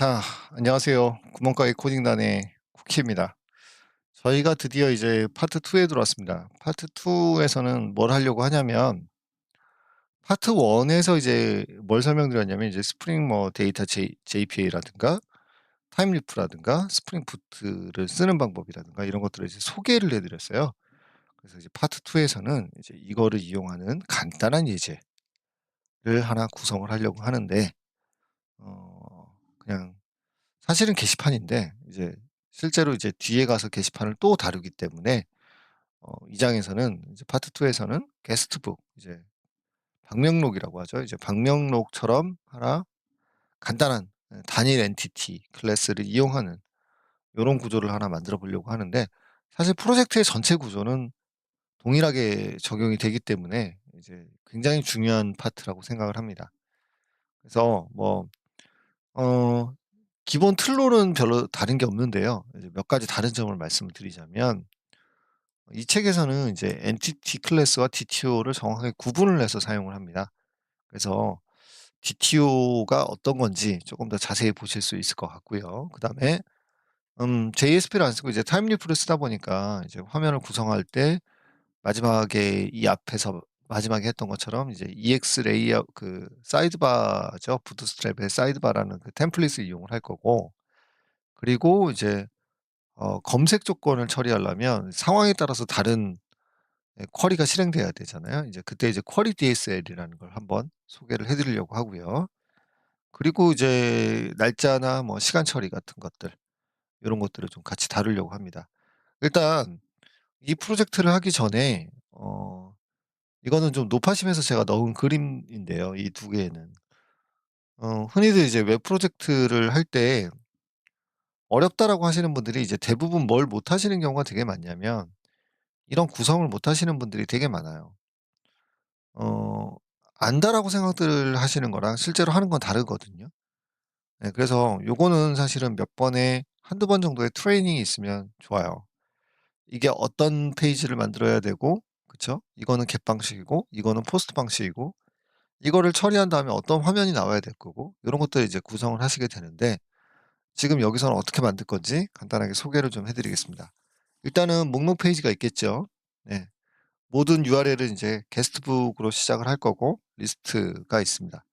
자, 안녕하세요. 구멍가게 코딩단의 쿠키입니다. 저희가 드디어 이제 파트 2에 들어왔습니다. 파트 2에서는 뭘 하려고 하냐면 파트 1에서 이제 뭘 설명드렸냐면 이제 스프링 뭐 데이터 J, JPA라든가 타임리프라든가 스프링 부트를 쓰는 방법이라든가 이런 것들을 이제 소개를 해드렸어요. 그래서 이제 파트 2에서는 이제 이거를 이용하는 간단한 예제를 하나 구성을 하려고 하는데 어, 그냥 사실은 게시판인데 이제 실제로 이제 뒤에 가서 게시판을 또 다루기 때문에 어, 이 장에서는 이제 파트 2에서는 게스트북 이제 방명록이라고 하죠. 이제 방명록처럼 하나 간단한 예, 단일 엔티티 클래스를 이용하는 이런 구조를 하나 만들어 보려고 하는데 사실 프로젝트의 전체 구조는 동일하게 적용이 되기 때문에 이제 굉장히 중요한 파트라고 생각을 합니다. 그래서 뭐 어, 기본 틀로는 별로 다른 게 없는데요. 이제 몇 가지 다른 점을 말씀을 드리자면 이 책에서는 이제 엔티티 클래스와 DTO를 정확하게 구분을 해서 사용을 합니다. 그래서 DTO가 어떤 건지 조금 더 자세히 보실 수 있을 것 같고요. 그다음에 음 JSP를 안 쓰고 이제 타임리프를 쓰다 보니까 이제 화면을 구성할 때 마지막에 이 앞에서 마지막에 했던 것처럼 이제 EX 레이아웃 그 사이드바죠. 부트스트랩의 사이드바라는 그 템플릿을 이용을 할 거고 그리고 이제 어 검색 조건을 처리하려면 상황에 따라서 다른 예 쿼리가 실행돼야 되잖아요. 이제 그때 이제 쿼리 DSL이라는 걸 한번 소개를 해 드리려고 하고요. 그리고 이제 날짜나 뭐 시간 처리 같은 것들 요런 것들을 좀 같이 다루려고 합니다. 일단 이 프로젝트를 하기 전에 어 이거는 좀 높아심에서 제가 넣은 그림인데요, 이두 개는. 어 흔히들 이제 웹 프로젝트를 할 때 어렵다라고 하시는 분들이 이제 대부분 뭘 못 하시는 경우가 되게 많냐면 이런 구성을 못 하시는 분들이 되게 많아요. 어 안다라고 생각들 하시는 거랑 실제로 하는 건 다르거든요. 네 그래서 요거는 사실은 몇 번에 한두 번 정도의 트레이닝이 있으면 좋아요. 이게 어떤 페이지를 만들어야 되고 그쵸? 이거는 get 방식이고 이거는 포스트 방식이고 이거를 처리한 다음에 어떤 화면이 나와야 될 거고 요런 것들을 이제 구성을 하시게 되는데 지금 여기서는 어떻게 만들 건지 간단하게 소개를 좀 해 드리겠습니다. 일단은 목록 페이지가 있겠죠. 네. 모든 URL은 인제 게스트북으로 시작을 할 거고 리스트가 있습니다.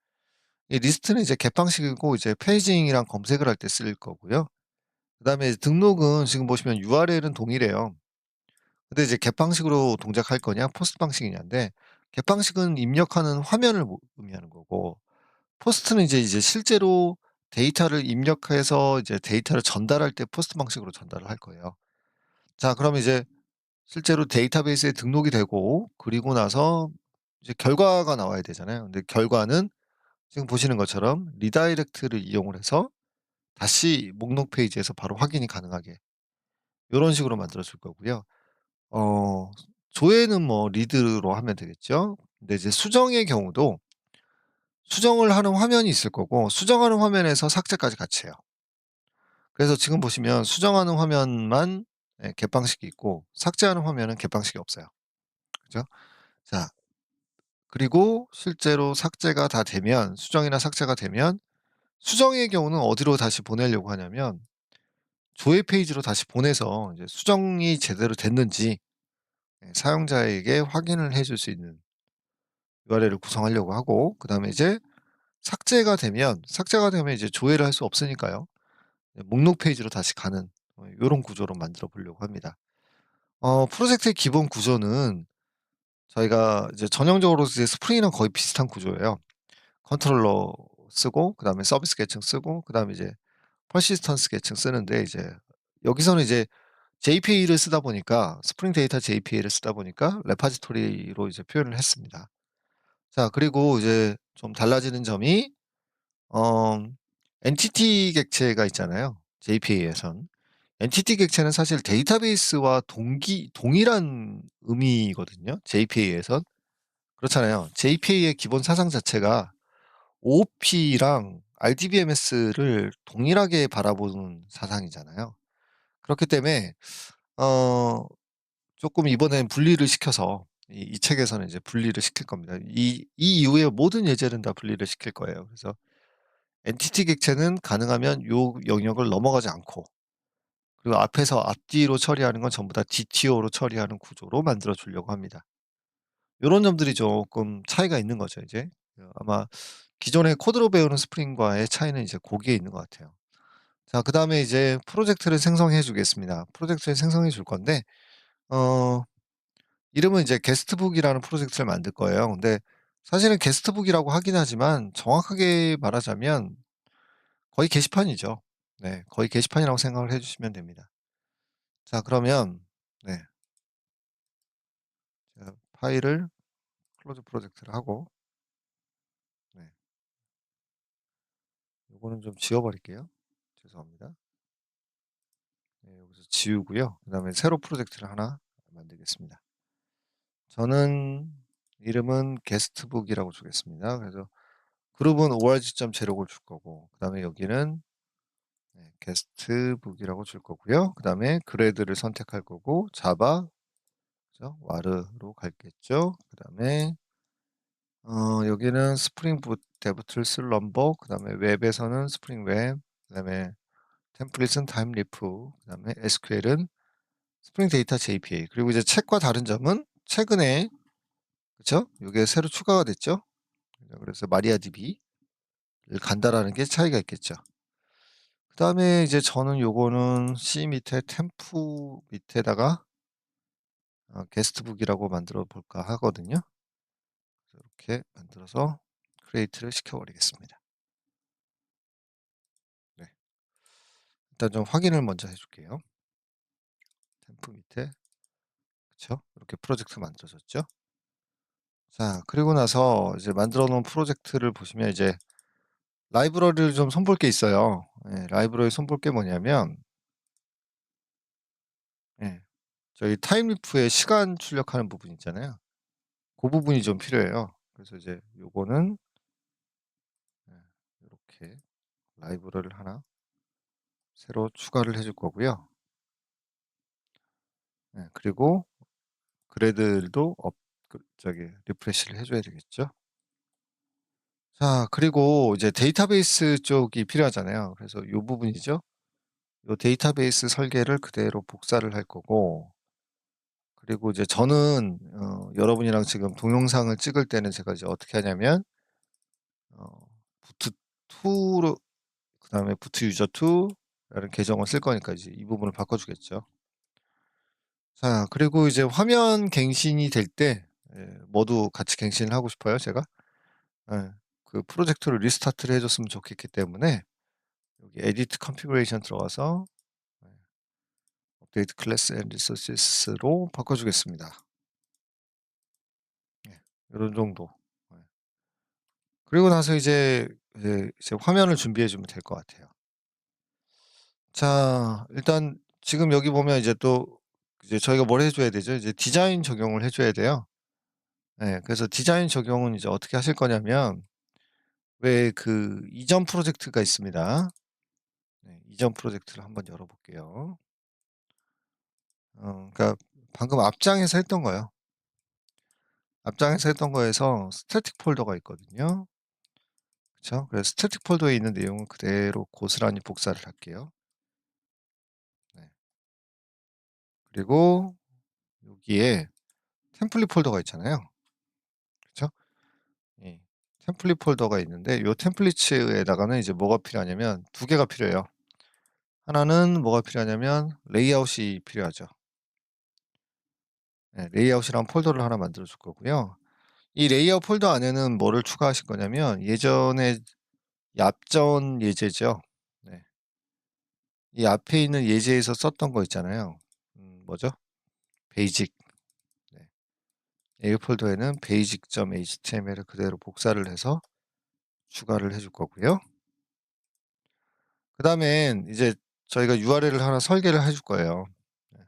이 리스트는 이제 get 방식이고 이제 페이징이랑 검색을 할 때 쓸 거고요. 그 다음에 등록은 지금 보시면 URL은 동일해요. 근데 이제 get 방식으로 동작할 거냐 포스트 방식이냐인데 get 방식은 입력하는 화면을 뭐 의미하는 거고 포스트는 이제 이제 실제로 데이터를 입력해서 이제 데이터를 전달할 때 포스트 방식으로 전달을 할 거예요. 자 그럼 이제 실제로 데이터베이스에 등록이 되고 그리고 나서 이제 결과가 나와야 되잖아요. 근데 결과는 지금 보시는 것처럼 리다이렉트를 이용을 해서 다시 목록 페이지에서 바로 확인이 가능하게 요런 식으로 만들어 줄 거고요. 어 조회는 뭐 리드로 하면 되겠죠. 근데 이제 수정의 경우도 수정을 하는 화면이 있을 거고 수정하는 화면에서 삭제까지 같이 해요. 그래서 지금 보시면 수정하는 화면만 예 get 방식이 있고 삭제하는 화면은 get 방식이 없어요. 그죠? 자 그리고 실제로 삭제가 다 되면 수정이나 삭제가 되면 수정의 경우는 어디로 다시 보내려고 하냐면 조회 페이지로 다시 보내서 수정이 제대로 됐는지 예 사용자에게 확인을 해줄 수 있는 URL을 구성하려고 하고 그 다음에 이제 삭제가 되면 삭제가 되면 이제 조회를 할 수 없으니까요. 네 목록 페이지로 다시 가는 어 요런 구조로 만들어 보려고 합니다. 어 프로젝트의 기본 구조는 저희가 이제 전형적으로 이제 스프링이랑 거의 비슷한 구조예요. 컨트롤러 쓰고 그 다음에 서비스 계층 쓰고 그 다음에 이제 퍼시스턴스 계층 쓰는데 이제 여기서는 이제 JPA를 쓰다 보니까 스프링 데이터 JPA를 쓰다 보니까 레파지토리로 이제 표현을 했습니다. 자 그리고 이제 좀 달라지는 점이 어 엔티티 객체가 있잖아요, JPA에선. 엔티티 객체는 사실 데이터베이스와 동기 동일한 의미거든요, JPA에선. 그렇잖아요. JPA의 기본 사상 자체가 OOP랑 RDBMS를 동일하게 바라보는 사상이잖아요. 그렇기 때문에 어 쪼끔 이번엔 분리를 시켜서 이 이 책에서는 이제 분리를 시킬 겁니다. 이 이 이후의 모든 예제는 다 분리를 시킬 거예요. 그래서 엔티티 객체는 가능하면 요 영역을 넘어가지 않고 그리고 앞에서 앞뒤로 처리하는 건 전부 다 DTO로 처리하는 구조로 만들어 주려고 합니다. 요런 점들이 쪼끔 차이가 있는 거죠 이제. 어 아마 기존의 코드로 배우는 스프링과의 차이는 이제 고기에 있는 것 같아요. 자 그 다음에 이제 프로젝트를 생성해 주겠습니다. 프로젝트를 생성해 줄 건데 어 이름은 이제 게스트북이라는 프로젝트를 만들 거예요. 근데 사실은 게스트북이라고 하긴 하지만 정확하게 말하자면 거의 게시판이죠. 네. 거의 게시판이라고 생각을 해 주시면 됩니다. 자 그러면 네. 파일을 클로즈 프로젝트를 하고 요거는 좀 지워 버릴게요. 죄송합니다. 네 여기서 지우고요. 그 다음에 새로 프로젝트를 하나 만들겠습니다. 저는 이름은 게스트북이라고 주겠습니다. 그래서 그룹은 org.제록을 줄 거고 그 다음에 여기는 네 게스트북이라고 줄 거고요. 그 다음에 그레드를 선택할 거고 자바 그죠? war로 갈겠죠. 그 다음에 어 여기는 스프링 붓 데브툴스 럼버 그 다음에 웹에서는 스프링 웹 그 다음에 템플릿은 타임리프 그 다음에 SQL은 스프링 데이터 JPA 그리고 이제 책과 다른 점은 최근에 그쵸? 요게 새로 추가가 됐죠. 그래서 마리아DB를 간다라는 게 차이가 있겠죠. 그 다음에 이제 저는 요거는 C 밑에 템프 밑에다가 어 게스트북이라고 만들어 볼까 하거든요. 이렇게 만들어서 create를 시켜 버리겠습니다. 네. 일단 좀 확인을 먼저 해 줄게요. 템프 밑에 그쵸? 이렇게 프로젝트 만들어졌죠. 자 그리고 나서 이제 만들어 놓은 프로젝트를 보시면 이제 라이브러리를 좀 손볼 게 있어요. 예 라이브러리 손볼 게 뭐냐면 예. 저희 타임리프에 시간 출력하는 부분 있잖아요. 고 부분이 좀 필요해요. 그래서 이제 요거는 예 요렇게 라이브러리를 하나 새로 추가를 해줄 거고요. 예 그리고 그레들도 업그 저기 리프레시를 해 줘야 되겠죠. 자 그리고 이제 데이터베이스 쪽이 필요하잖아요. 그래서 요 부분이죠. 요 데이터베이스 설계를 그대로 복사를 할 거고 그리고 이제 저는 어 여러분이랑 지금 동영상을 찍을 때는 제가 이제 어떻게 하냐면 어 부트 2로 그 다음에 부트 유저 2라는 계정을 쓸 거니까 이제 이 부분을 바꿔 주겠죠. 자 그리고 이제 화면 갱신이 될때예 모두 같이 갱신을 하고 싶어요 제가. 예. 그 프로젝트를 리스타트를 해 줬으면 좋겠기 때문에 여기 에디트 컨피그레이션 들어가서 네. 업데이트 클래스 앤 리소시스로 바꿔 주겠습니다. 예. 정도. 예. 그리고 나서 이제 이제 이제 화면을 준비해 주면 될 것 같아요. 자 일단 지금 여기 보면 이제 또 이제 저희가 뭘 해 줘야 되죠? 이제 디자인 적용을 해 줘야 돼요. 예. 그래서 디자인 적용은 이제 어떻게 하실 거냐면 왜 그 이전 프로젝트가 있습니다. 네. 이전 프로젝트를 한번 열어 볼게요. 어 그러니까 방금 앞장에서 했던 거요. 앞장에서 했던 거에서 스태틱 폴더가 있거든요. 그쵸? 그래서 스태틱 폴더에 있는 내용은 그대로 고스란히 복사를 할게요. 네. 그리고 여기에 템플릿 폴더가 있잖아요. 그쵸? 예. 템플릿 폴더가 있는데 요 템플릿에다가는 이제 뭐가 필요하냐면 두 개가 필요해요. 하나는 뭐가 필요하냐면 레이아웃이 필요하죠. 네. 레이아웃이라는 폴더를 하나 만들어 줄 거고요. 이 레이아웃 폴더 안에는 뭐를 추가하실 거냐면 예전에 얍전 예제죠. 네. 이 앞에 있는 예제에서 썼던 거 있잖아요. 음 뭐죠? 베이직. 네. A 폴더에는 basic.html을 그대로 복사를 해서 추가를 해줄 거고요. 그 다음엔 이제 저희가 URL을 하나 설계를 해줄 거예요. 네.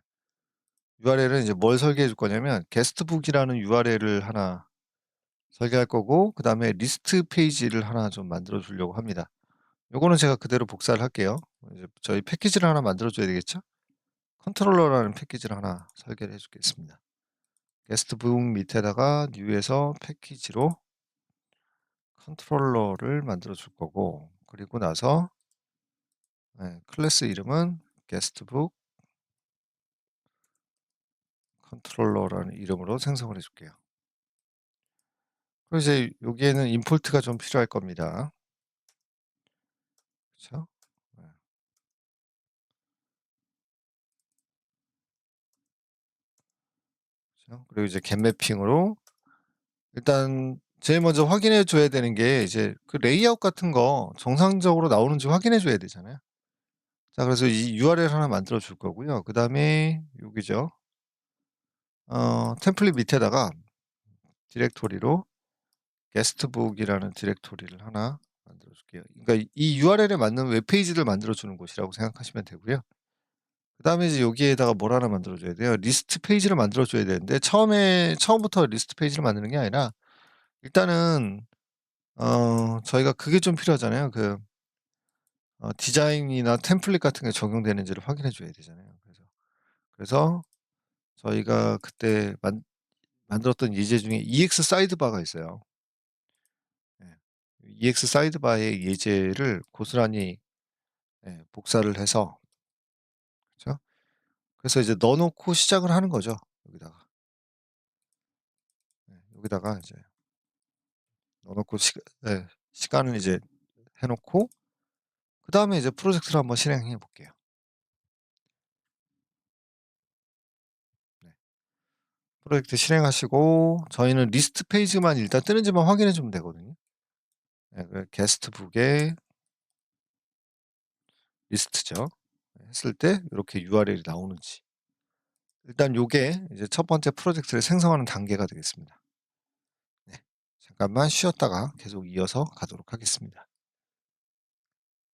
URL은 이제 뭘 설계해 줄 거냐면 게스트북이라는 URL을 하나 설계할 거고 그 다음에 리스트 페이지를 하나 좀 만들어 주려고 합니다. 요거는 제가 그대로 복사를 할게요. 이제 저희 패키지를 하나 만들어 줘야 되겠죠? 컨트롤러라는 패키지를 하나 설계를 해 주겠습니다. 게스트북 밑에다가 뉴에서 패키지로 컨트롤러를 만들어 줄 거고 그리고 나서 예 클래스 이름은 guestbook controller라는 이름으로 생성을 해 줄게요. 그리고 이제 여기에는 임포트가 좀 필요할 겁니다. 그죠? 그리고 이제 get 매핑으로 일단 제일 먼저 확인해 줘야 되는 게 이제 그 레이아웃 같은 거 정상적으로 나오는지 확인해 줘야 되잖아요. 자 그래서 이 URL 하나 만들어 줄 거고요. 그 다음에 여기죠. 어 템플릿 밑에다가 디렉토리로 guestbook이라는 디렉토리를 하나 만들어 줄게요. 그러니까 이 URL에 맞는 웹페이지를 만들어 주는 곳이라고 생각하시면 되고요. 그 다음에 이제 여기에다가 뭘 하나 만들어 줘야 돼요. 리스트 페이지를 만들어 줘야 되는데 처음에 처음부터 리스트 페이지를 만드는 게 아니라 일단은 어 저희가 그게 좀 필요하잖아요. 그 어 디자인이나 템플릿 같은 게 적용되는지를 확인해 줘야 되잖아요. 그래서 그래서 저희가 그때 만 만들었던 예제 중에 EX 사이드바가 있어요. 예. EX 사이드바의 예제를 고스란히 예 복사를 해서 그쵸? 그래서 이제 넣어 놓고 시작을 하는 거죠, 여기다가. 네. 여기다가 이제 넣어 놓고 시가 예 시간을 이제 해 놓고 그 다음에 이제 프로젝트를 한번 실행해 볼게요. 네. 프로젝트 실행하시고 저희는 리스트 페이지만 일단 뜨는지만 확인해 주면 되거든요. 예그 guestbook에 리스트죠. 했을 때 요렇게 URL이 나오는지. 일단 요게 이제 첫 번째 프로젝트를 생성하는 단계가 되겠습니다. 네. 잠깐만 쉬었다가 계속 이어서 가도록 하겠습니다.